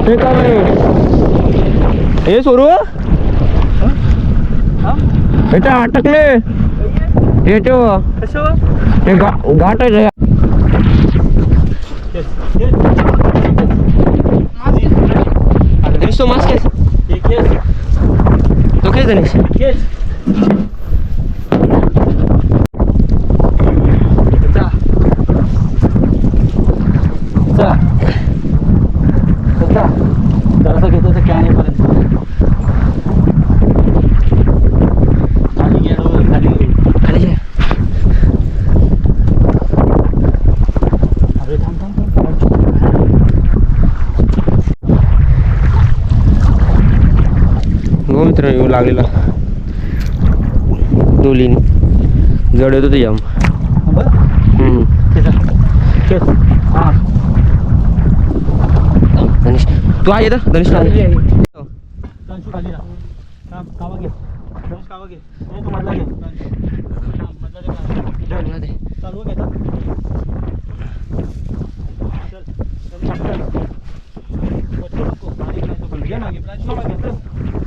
एवढं सांगतोय का नाही हे सोरू? बेटा अटकले. हे ठेव कसं हे गा गाठ आहे तो मास्क तो काय गणेश येस जा जा जा जरासा घेतो तर कॅन पर्यंत खाली गेलो खाली खाली ये. अरे थांब थांब थांब हो मित्र येऊ लागलेला. डोलीन जड येतो ते जाम बरं गणेश तू आहे इथं?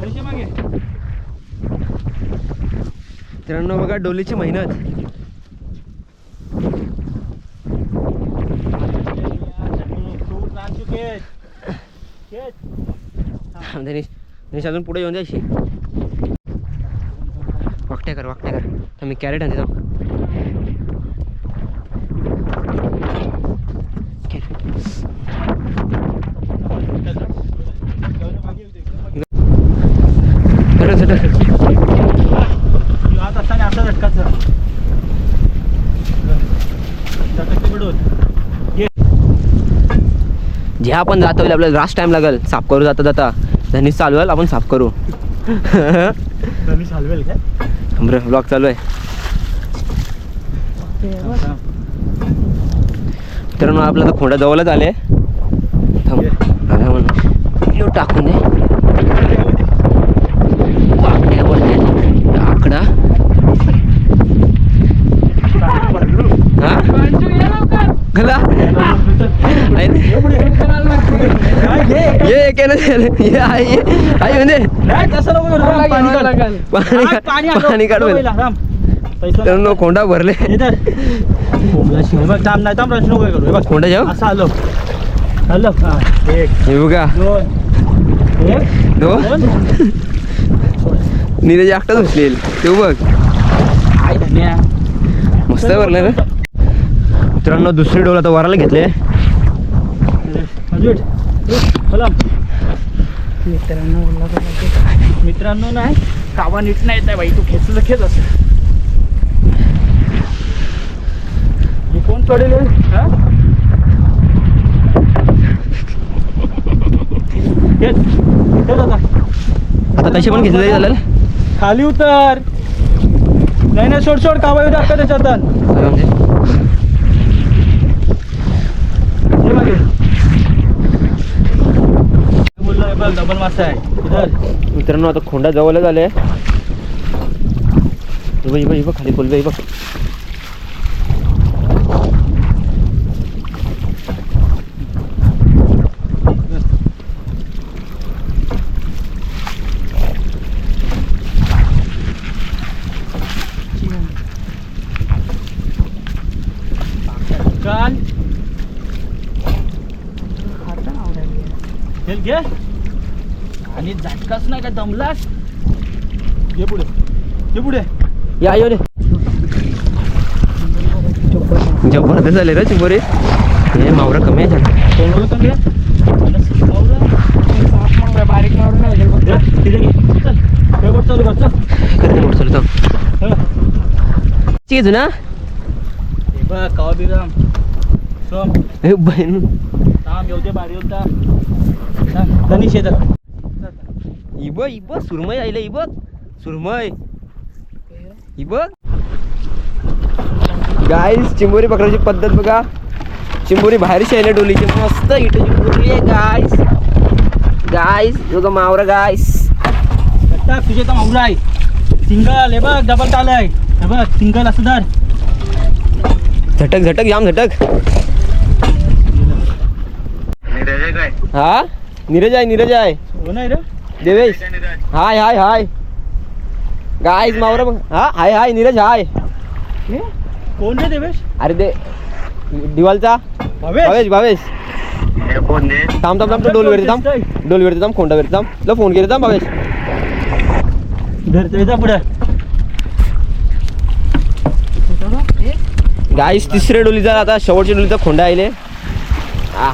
पैसे मागे. मित्रांनो बघा डोलीची मेहनत. अजून पुढे येऊन जायची वाकट्या कर वाकट्या कर. तर मी कॅरेट आणते जाऊ जाऊ मागे येऊ दे. खरं खरं आत असताना असं झटकाचं झटकते बिडून जे आपण जातो आपल्याला जास्त टाइम लागेल. साफ करू जाता जाता. धनीस चालवेल आपण साफ करू. चालवेल काय? बरं ब्लॉग चालू आहे. मित्रांनो आपलं तर खोंडा जवळच आले. थांब. टाकून दे. म्हणजे पाणी काढ. पाणी काढ. पैसा मित्रांनो खोंडा भरले. खोंडा जाऊ असं आलो एक. दोन. दोन. नीरज एकटाच बसलेल ते बघ. धन्या मस्त भरलं रे. मित्रांनो दुसरी डोल आता वराला घेतले. मित्रांनो मित्रांनो नाही कावा नीट नाही येत आहे बाई तू खेच तर खेच असं. हे कोण हे? खेच. आता. तसे पण घेतले झालं खाली उतर. नाही नाही सोड सोड कावा येऊ टाका त्याच्यात डबल मासा आहे मित्रांनो आता खोंडा जवळ झाले बघ खाली खोल बघ. काल हेल घे. आणि झटकाच नाही का दमलास? घे पुढे. घे पुढे. या यो रे. जबरदस्त झाले रे चिंबोरे. हे मावरा कमी आहे मावरा. बारीक मावरा नाही तिथे घे. चल. चालू. ठीक आहे हे बघ कावा बिराम हे बहीण. येतात इब इब सुरमई आईले इब. सुरमई. ही बघ गाईस चिंबोरी पकडायची पद्धत बघा. चिंबोरी बाहेर शेले डोलीची. मस्त इथे चिंबोरी आहे गाईस गाईस बघा मावरा गाईस तुझे तर मावला आहे. सिंगल हे बघ डबल टाल आहे. हे बघ सिंगल असं धर. झटक झटक जाम झटक. हा? नीरज आहे नीरज आहे नाही रे. देवेश. हाय हाय हाय. गाईस मावरा हा हाय हाय नीरज हाय. हे? कोण रे देवेश? अरे दे दिवालचा? भावेश. भावेश थांब थांब थांब तो डोल वेरते थांब. डोल वेरते थांब खोंडा वेरते थांब. तुला फोन केले थांब भावेश. धरतोय जा पुढे. गाईस तिसऱ्या डोलीचा आता शेवटच्या डोलीचा खोंडा आले आ.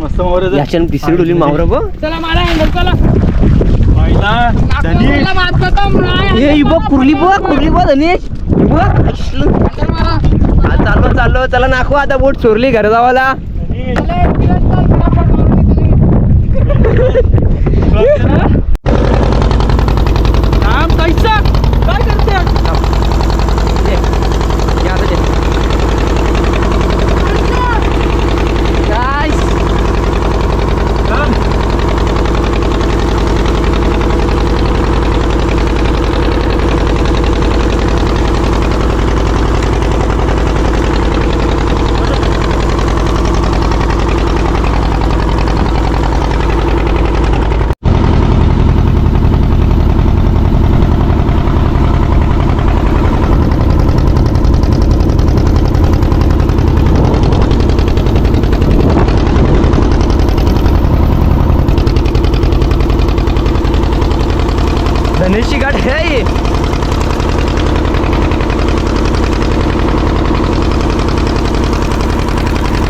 मस्त मावरा जा. याच्यानं तिसरी डोली मावरा बघ. चला मारा हँडल ही बघ कुर्ली बघ कुर्ली बघ धनेश. बघ. आ, चाललो चाललो. चला नाखू आता बोट चोरली घर जावाला धनी. चला एक दिवस चल फटाफट मारून चला. राम कैसा काय करते राम धनेशची गाठ हे आहे.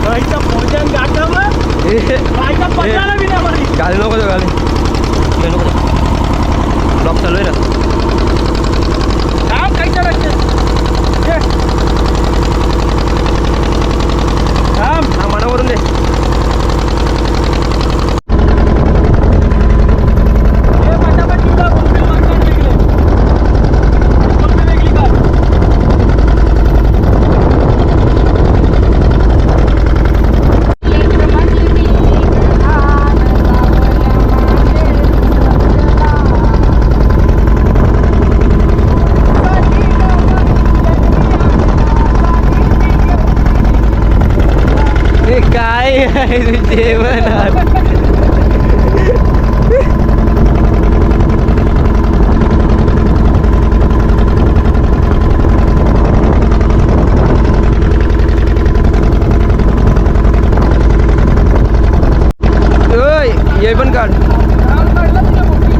कैसा भोजन गाली नको नको ब्लॉक चालू आहे ना राम कैसा रचते ये. राम हा मनावरून दे हे फटाफट निघा, बोंबील मागच्या वेगळे. बोंबील वेगळी का? हे काय आहे रे जेवणात ओय ये पण काढ राऊंड काढला तुला मोठी.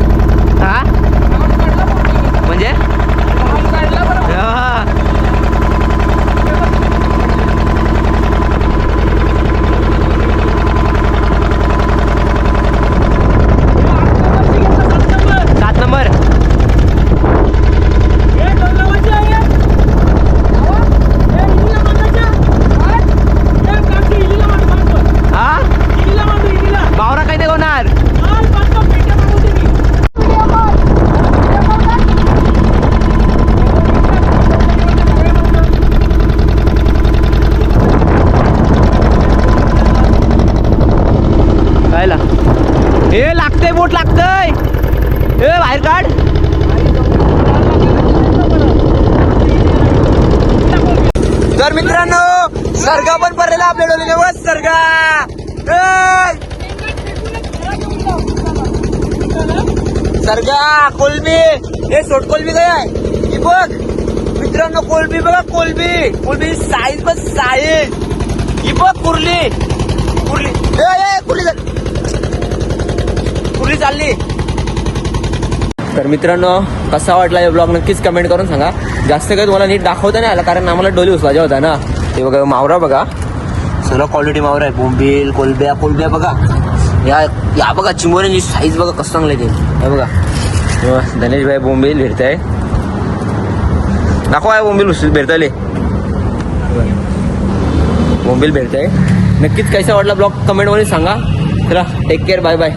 हा राऊंड काढला मोठी. म्हणजे राऊंड काढला बरं. हा. सात नंबर हे दोन लावायचे आहे. आवा. हे इलीला बांधायच्या. काय? हे काठी इलीला बांध, बांध. हा इलीला बांधू, इलीला. बावरा काय ते होणार चाल, बांधतो, पेट्या बांधू तुम्ही. Video call. व्हिडिओ कॉल कर. कायला हे लागतंय बोट लागतंय ए बाहेर काढ तर मित्रांनो सरगा पण पडलेला आपल्या डोलीने. बस सरगा ए! सरगा कोलबी! हे सोट कोलबी काय आहे ही बघ. मित्रांनो कोलबी बघा कोलबी. कोलबी साईज बघ साईज ही बघ कुर्ली. कुर्ली. ए, कुर्ली कुर्ली चालली. तर मित्रांनो कसा वाटला हे ब्लॉग नक्कीच कमेंट करून सांगा. जास्त काही तुम्हाला नीट दाखवता नाही आला कारण आम्हाला डोली उचलायचा होता ना. ते बघा मावरा बघा. सगळं क्वालिटी मावरा आहे. बोंबील कोलब्या कोलब्या बघा. या या बघा चिमोऱ्यांची साईज बघा कसं चांगलं आहे ते. हे बघा. हे बघा, धनेश भाई बोंबील भेटताय. दाखवा बोंबील उचल भेटताले बोंबील भेटताय. नक्कीच कैसा वाटला ब्लॉग? कमेंटमध्ये सांगा. चला टेक केअर बाय बाय